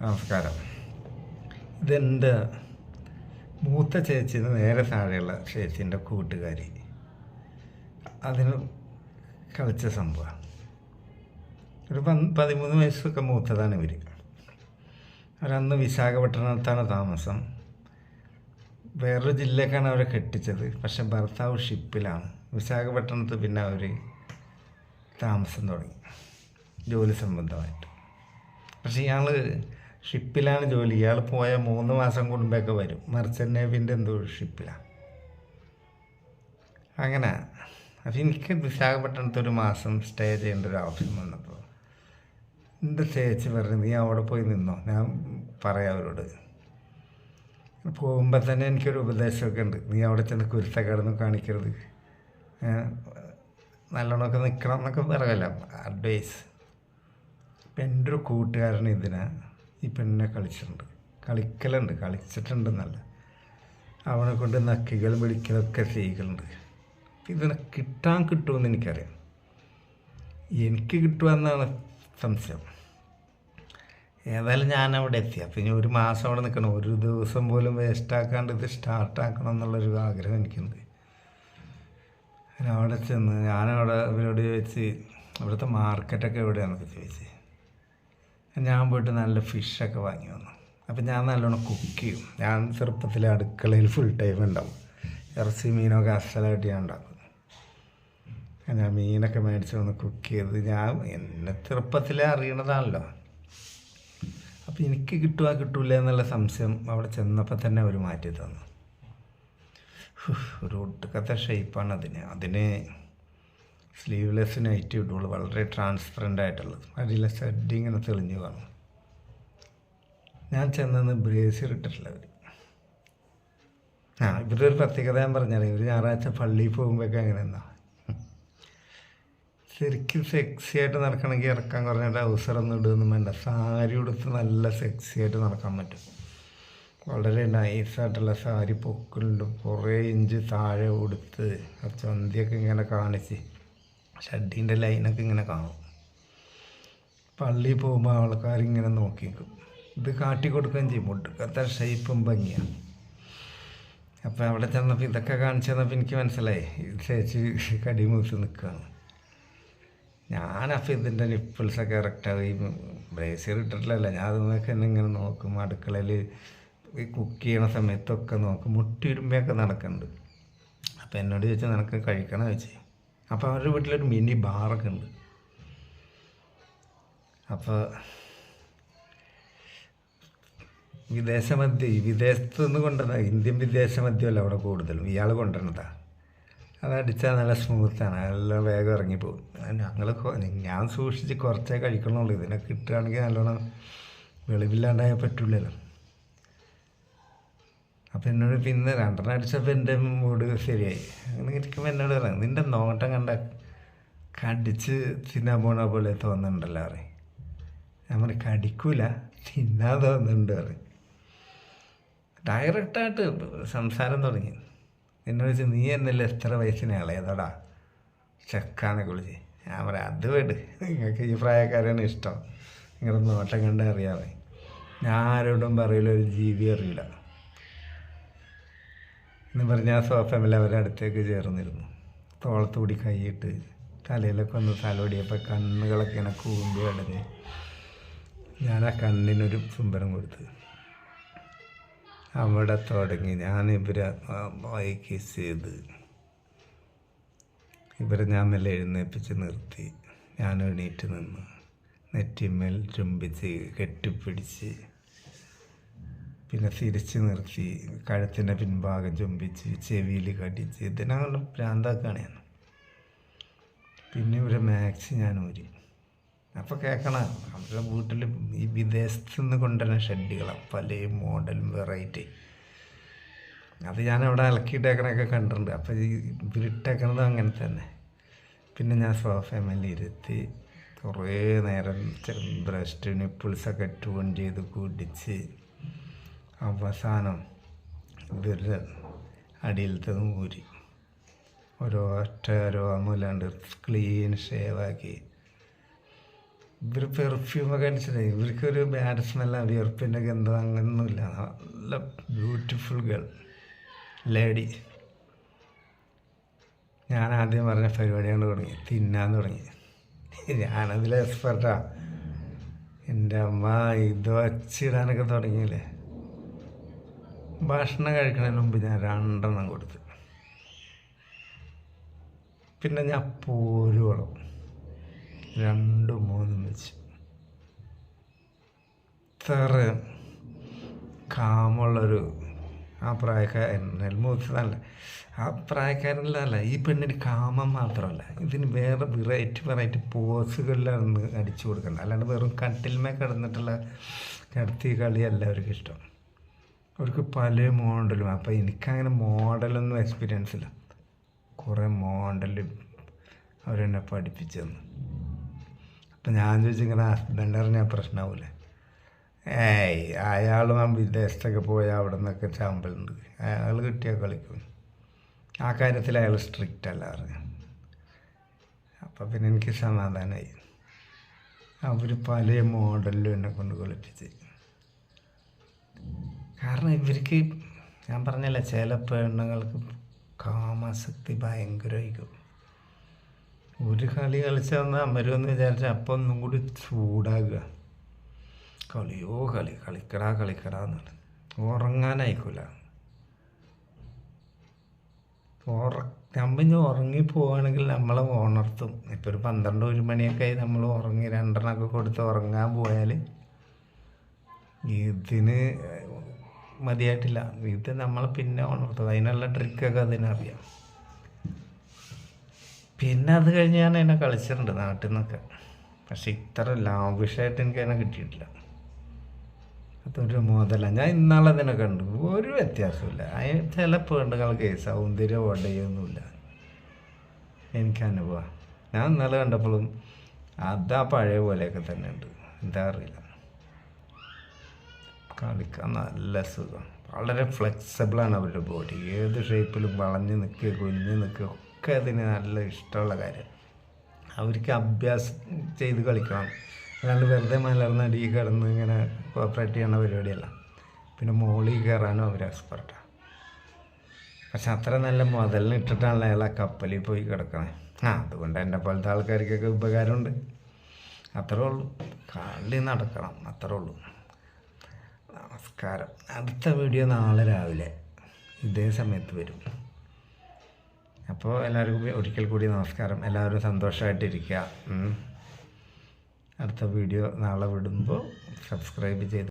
നമസ്കാരം. ഇതെന്റെ മൂത്ത ചേച്ചിന് നേരെ താഴെയുള്ള ചേച്ചീന്റെ കൂട്ടുകാരി. അതിന് കളിച്ച സംഭവം. ഒരു പതിമൂന്ന് വയസ്സൊക്കെ മൂത്തതാണ് ഇവർ അവരന്ന് വിശാഖപട്ടണത്താണ് താമസം. വേറൊരു ജില്ലക്കാണ് അവരെ കെട്ടിച്ചത്. പക്ഷെ ഭർത്താവ് ഷിപ്പിലാണ്. വിശാഖപട്ടണത്ത് പിന്നെ അവർ താമസം തുടങ്ങി. ജോലി സംബന്ധമായിട്ട്. പക്ഷെ ഇയാൾ ഷിപ്പിലാണ് ജോലി. ഇയാൾ പോയ മൂന്ന് മാസം കൂടുമ്പോഴൊക്കെ വരും. മർച്ചന്റ് നേവിന്റെ എന്തോ ഷിപ്പിലാണ് അങ്ങനെ. അപ്പം എനിക്ക് വിശാഖപട്ടണത്ത് ഒരു മാസം സ്റ്റേ ചെയ്യേണ്ട ഒരു ആവശ്യം വന്നപ്പോൾ എന്റെ ചേച്ചി പറഞ്ഞു? നീ അവിടെ പോയി നിന്നോ? ഞാൻ പറയാം അവരോട്. പോകുമ്പോൾ തന്നെ എനിക്കൊരു ഉപദേശമൊക്കെ ഉണ്ട്. നീ അവിടെ ചെന്ന് കുരുത്തക്കേടൊന്നും കാണിക്കരുത്. നല്ലോണമൊക്കെ നിൽക്കണം എന്നൊക്കെ പറയല്ല. അഡ്വൈസ്. അപ്പം എന്റെ ഒരു കൂട്ടുകാരൻ ഇതിനെ. ഈ പെണ്ണെ കളിച്ചിട്ടുണ്ട്. കളിക്കലുണ്ട്. കളിച്ചിട്ടുണ്ടെന്നല്ല. അവനെ കൊണ്ട് നക്കികൾ വിളിക്കലൊക്കെ ചെയ്യലുണ്ട്. ഇതിനെ കിട്ടാൻ കിട്ടുമെന്ന് എനിക്കറിയാം. എനിക്ക് കിട്ടുമെന്നാണ് സംശയം. ഏതായാലും ഞാൻ അവിടെ എത്തി. അപ്പം ഇനി ഒരു മാസം അവിടെ നിൽക്കണം. ഒരു ദിവസം പോലും വേസ്റ്റാക്കാണ്ട് ഇത് സ്റ്റാർട്ടാക്കണം എന്നുള്ളൊരു ആഗ്രഹം എനിക്കുണ്ട്. അവിടെ ചെന്ന് ഞാനവിടെ ഇവരോട് ചോദിച്ച് ഇവിടുത്തെ മാർക്കറ്റൊക്കെ എവിടെയാണെന്നൊക്കെ ചോദിച്ച്. ഞാൻ പോയിട്ട് നല്ല ഫിഷൊക്കെ വാങ്ങി വന്നു. അപ്പം ഞാൻ നല്ലോണം കുക്ക് ചെയ്യും. ഞാൻ ചെറുപ്പത്തിൽ അടുക്കളയിൽ ഫുൾ ടൈം ഉണ്ടാവും. ഇറച്ചി മീനൊക്കെ അസലായിട്ട് ഞാൻ ഉണ്ടാക്കും. ഞാൻ മീനൊക്കെ മേടിച്ച് വന്ന് കുക്ക് ചെയ്ത് ഞാൻ എന്നെ ചെറുപ്പത്തിലേ അറിയണതാണല്ലോ. അപ്പം എനിക്ക് കിട്ടുക കിട്ടൂല എന്നുള്ള സംശയം അവിടെ ചെന്നപ്പോൾ തന്നെ അവർ മാറ്റി തന്നു. ഒരു ഒട്ടുക്കത്തെ ഷേപ്പാണ് അതിന്. അതിന് സ്ലീവ്ലെസ് നൈറ്റ് ഇട്ടുള്ളൂ വളരെ ട്രാൻസ്പെറന്റ് ആയിട്ടുള്ളത്. അതിലെ ഷെഡ് ഇങ്ങനെ തെളിഞ്ഞു കാണും ഞാൻ ചെന്നെന്ന് ബ്രേസിയർ ഇട്ടിട്ടില്ല അവർ ആ ഇവരുടെ ഒരു പ്രത്യേകത ഞാൻ പറഞ്ഞാൽ ഇവർ ഞായറാഴ്ച പള്ളിയിൽ പോകുമ്പോഴൊക്കെ അങ്ങനെ എന്നാ ശരിക്കും സെക്സി ആയിട്ട് നടക്കണമെങ്കിൽ ഇറക്കാൻ കുറഞ്ഞ ട്രൗസറൊന്നും ഇടുകയൊന്നും വേണ്ട. സാരി ഉടുത്ത് നല്ല സെക്സി ആയിട്ട് നടക്കാൻ പറ്റും. വളരെ നൈസായിട്ടുള്ള സാരി പൊക്കലുണ്ട് കുറേ ഇഞ്ച് താഴെ ഉടുത്ത് ആ ചന്തിയൊക്കെ ഇങ്ങനെ കാണിച്ച് ഷഡ്ഡീന്റെ ലൈനൊക്കെ ഇങ്ങനെ കാണും. പള്ളി പോകുമ്പോൾ ആൾക്കാരിങ്ങനെ നോക്കി നിൽക്കും ഇത് കാട്ടി കൊടുക്കുകയും ചെയ്യും. ഒടുക്കത്തെ ഷേപ്പും ഭംഗിയാണ്. അപ്പോൾ അവിടെ ചെന്നപ്പോൾ ഇതൊക്കെ കാണിച്ചു തന്നപ്പോൾ എനിക്ക് മനസ്സിലായി. ഇത് ചേച്ചി കടിമൂത്ത് നിൽക്കുകയാണ്. ഞാനപ്പോൾ ഇതിന്റെ നിപ്പിൾസൊക്കെ ഇറക്റ്റായി ബ്രേസിയർ ഇട്ടിട്ടില്ലല്ലോ. ഞാൻ അതൊക്കെ തന്നെ ഇങ്ങനെ നോക്കും. അടുക്കളയിൽ ഈ കുക്ക് ചെയ്യണ സമയത്തൊക്കെ നോക്കും. മുട്ടിയിരുമ്പയൊക്കെ നടക്കുന്നുണ്ട്. അപ്പോൾ എന്നോട് ചോദിച്ചാൽ നിനക്ക് കഴിക്കണം? ചോദിച്ചു. അപ്പോൾ അവരുടെ വീട്ടിലൊരു മിനി ബാറൊക്കെ ഉണ്ട് അപ്പോൾ വിദേശ മദ്യം ഈ വിദേശത്ത് നിന്ന് കൊണ്ടുവന്ന ഇന്ത്യൻ വിദേശ മദ്യമല്ല അവിടെ കൂടുതലും. ഇയാൾ കൊണ്ടുവരുന്നതാണ് അത് അടിച്ചാൽ നല്ല സ്മൂത്താണ് നല്ല വേഗം ഇറങ്ങിപ്പോകും. ഞങ്ങൾ ഞാൻ സൂക്ഷിച്ച് കുറച്ചേ കഴിക്കണുള്ളൂ. ഇതിനെ കിട്ടുകയാണെങ്കിൽ നല്ലോണം വെളിവില്ലാണ്ടായാൽ പറ്റില്ലല്ലോ അപ്പം എന്നോട് പിന്നെ രണ്ടെണ്ണം അടിച്ചപ്പോൾ എന്റെ മൂഡ് ശരിയായി. അങ്ങനെ ഇരിക്കുമ്പോൾ എന്നോട് പറഞ്ഞു നിന്റെ നോട്ടം കണ്ട കടിച്ച് തിന്നാൻ പോണ പോലെ തോന്നുന്നുണ്ടല്ലോ പറയും. ഞാൻ പറയും കടിക്കൂല തിന്നാൻ തോന്നുന്നുണ്ട് പറയും. ഡയറക്റ്റായിട്ട് സംസാരം തുടങ്ങി. എന്നോട് വെച്ച് നീ എന്നല്ല എത്ര വയസ്സിനെ ഇളയതോടാ? ചെക്കാന്നൊക്കെ കുളിച്ച്. ഞാൻ പറയാം അത് വേട് നിങ്ങൾക്ക് ഈ പ്രായക്കാരാണ് ഇഷ്ടം. നിങ്ങളുടെ നോട്ടം കണ്ട് അറിയാമേ ഞാൻ ആരോടും പറയില്ല ഒരു ജീവി അറിയില്ല. എന്ന് പറഞ്ഞ് ആ സോഫമിൽ അവരുടെ അടുത്തേക്ക് ചേർന്നിരുന്നു. തോളത്തൂടി കൈയിട്ട് തലയിലൊക്കെ ഒന്ന് തലോടിയപ്പോൾ കണ്ണുകളൊക്കെ ഇങ്ങനെ കൂമ്പി അടഞ്ഞ് ഞാൻ ആ കണ്ണിനൊരു ചുംബനം കൊടുത്തു. അവിടെ തുടങ്ങി. ഞാൻ ഇവരെ കിസ് ചെയ്ത്. ഇവരെ ഞാൻ മെല്ലെ എഴുന്നേൽപ്പിച്ച് നിർത്തി. ഞാൻ എണീറ്റ് നിന്ന് നെറ്റിമേൽ ചുംബിച്ച് കെട്ടിപ്പിടിച്ച് പിന്നെ തിരിച്ച് നിർത്തി കഴുത്തിന്റെ പിൻഭാഗം ചുംബിച്ച് ചെവിയിൽ കടിച്ച് ഇതിനങ്ങനെ ഭ്രാന്താക്കാണ് ഞാൻ. പിന്നെ ഇവരെ മാക്സ് ഞാൻ ഊരി. അപ്പോൾ കേൾക്കണം അവരുടെ വീട്ടിൽ ഈ വിദേശത്ത് നിന്ന് കൊണ്ടുവരുന്ന ഷെഡുകളാണ് പല മോഡലും വെറൈറ്റി അത് ഞാൻ അവിടെ ഇളക്കിയിട്ടേക്കണൊക്കെ കണ്ടിട്ടുണ്ട്. അപ്പോൾ ഈ ഇവരിട്ടേക്കണതും അങ്ങനെ തന്നെ. പിന്നെ ഞാൻ സോഫയിൽ ഇരുത്തി കുറേ നേരം ബ്രസ്റ്റ് നിപ്പിൾസൊക്കെ ട്യൂൺ ചെയ്ത് കുടിച്ച് അവസാനം ഇവരുടെ അടിയിലത്തതും ഊരി. ഓരോ ഒറ്റ രോമല്ലാണ്ട് ക്ലീൻ ഷേവാക്കി. ഇവർ പെർഫ്യൂമൊക്കെ ഇവർക്ക് ഇവർക്കൊരു ബാഡ് സ്മെല്ല വിയർപ്പിന്റെ ഗന്ധം അങ്ങനൊന്നുമില്ല. നല്ല ബ്യൂട്ടിഫുൾ ഗേൾ ലേഡി ഞാൻ ആദ്യം പറഞ്ഞ പരിപാടി പരിപാടിയാണ് തുടങ്ങി. തിന്നാൻ തുടങ്ങി. ഞാനതിൽ എക്സ്പെർട്ടാ എന്റെ അമ്മ ഇത് വച്ചിടാനൊക്കെ തുടങ്ങിയില്ലേ? ഭക്ഷണം കഴിക്കുന്നതിന് മുമ്പ് ഞാൻ രണ്ടെണ്ണം കൊടുത്ത്. പിന്നെ ഞാൻ പോരുവോളം രണ്ടും മൂന്നും വെച്ച്. ഇത്ര കാമുള്ളൊരു ആ പ്രായക്കാരൻ നെൽമൂത്തതല്ല ആ പ്രായക്കാരനല്ല ഈ പെണ്ണിന് കാമം മാത്രമല്ല ഇതിന് വേറെ വെറൈറ്റി വെറൈറ്റി പോസുകളിലാണ് അടിച്ചു കൊടുക്കുന്നത് അല്ലാണ്ട് വെറും കട്ടിൽമേ കിടന്നിട്ടുള്ള കിടത്തി കളിയല്ല അവർക്ക് ഇഷ്ടം അവർക്ക് പല മോഡലും. അപ്പോൾ എനിക്കങ്ങനെ മോഡലൊന്നും എക്സ്പീരിയൻസ് ഇല്ല. കുറേ മോഡൽ അവരെന്നെ പഠിപ്പിച്ചു തന്നു. അപ്പം ഞാൻ ചോദിച്ചിങ്ങനെ ഹസ്ബൻഡ് അറിഞ്ഞാൽ പ്രശ്നമാവില്ലേ ഏയ് അയാളും വിദേശത്തൊക്കെ പോയാൽ അവിടെ നിന്നൊക്കെ ചാമ്പലുണ്ട്. അയാൾ കിട്ടിയാൽ കളിക്കും. ആ കാര്യത്തിൽ അയാൾ സ്ട്രിക്റ്റ് അല്ല പറഞ്ഞു. അപ്പം പിന്നെ എനിക്ക് സമാധാനമായി അവർ പല മോഡലിലും എന്നെ കൊണ്ട് കളിപ്പിച്ച് കാരണം ഇവർക്ക് ഞാൻ പറഞ്ഞല്ലേ ചില പെണ്ണുങ്ങൾക്ക് കാമാസക്തി ഭയങ്കരമായിരിക്കും ഒരു കളി കളിച്ചാൽ ഒന്ന് അമരുമെന്ന് വിചാരിച്ചാൽ അപ്പം ഒന്നും കൂടി ചൂടാകുക. കളിയോ കളി കളിക്കടാ കളിക്കടാ എന്നാണ് ഉറങ്ങാനായിക്കൂല. ഉറ നമ്മിഞ്ഞ് ഉറങ്ങി പോവുകയാണെങ്കിൽ നമ്മളെ ഉണർത്തും ഇപ്പോൾ ഒരു പന്ത്രണ്ട് ഒരു മണിയൊക്കെ ആയി നമ്മൾ ഉറങ്ങി രണ്ടെണ്ണമൊക്കെ കൊടുത്ത് ഉറങ്ങാൻ പോയാൽ ഇതിന് മതിയായിട്ടില്ല. ഇത് നമ്മൾ പിന്നെ ഉണർത്തത് അതിനുള്ള ട്രിക്കൊക്കെ അതിനറിയാം പിന്നെ അത് കഴിഞ്ഞ് ഞാൻ എന്നെ കളിച്ചിട്ടുണ്ട് നാട്ടിൽ നിന്നൊക്കെ പക്ഷെ ഇത്ര ലാവിഷായിട്ട് എനിക്ക് അതിനെ കിട്ടിയിട്ടില്ല. അതൊരു മുതല. ഞാൻ ഇന്നാളെ കണ്ടു. ഒരു വ്യത്യാസമില്ല അതിന് ചില പെണ്ണുങ്ങൾക്ക് സൗന്ദര്യം ഒടയൊന്നുമില്ല എനിക്ക് അനുഭവം. ഞാൻ ഇന്നലെ കണ്ടപ്പോഴും അതാ പഴയ പോലെയൊക്കെ തന്നെ ഉണ്ട്. എന്താ അറിയില്ല. കളിക്കാൻ നല്ല സുഖം. വളരെ ഫ്ലെക്സിബിളാണ് അവരുടെ ബോഡി ഏത് ഷേപ്പിലും വളഞ്ഞ് നിൽക്കുക കുഞ്ഞ് നിൽക്കുക ഒക്കെ അതിന് നല്ല ഇഷ്ടമുള്ള കാര്യം. അവർക്ക് അഭ്യാസം ചെയ്ത് കളിക്കണം. അല്ലാണ്ട് വെറുതെ മലർന്നടി കിടന്ന് ഇങ്ങനെ കോപ്പറേറ്റ് ചെയ്യണ പരിപാടിയല്ല. പിന്നെ മോളിൽ കയറാനും അവർ എക്സ്പെർട്ടാണ് പക്ഷെ അത്ര നല്ല മുതലിന് ഇട്ടിട്ടാണ് അയാൾ ആ കപ്പലിൽ പോയി കിടക്കണേ. ആ അതുകൊണ്ട് എന്റെ പോലത്തെ ആൾക്കാർക്കൊക്കെ ഉപകാരമുണ്ട്. അത്രേ ഉള്ളൂ. കാലിൽ നടക്കണം അത്രേ ഉള്ളൂ. നമസ്കാരം. അടുത്ത വീഡിയോ നാളെ രാവിലെ. ഇതേ സമയത്ത് വരും. അപ്പോൾ എല്ലാവർക്കും ഒരിക്കൽ കൂടി നമസ്കാരം. എല്ലാവരും സന്തോഷമായിട്ടിരിക്കുക. അടുത്ത വീഡിയോ നാളെ വിടുമ്പോൾ സബ്സ്ക്രൈബ് ചെയ്ത്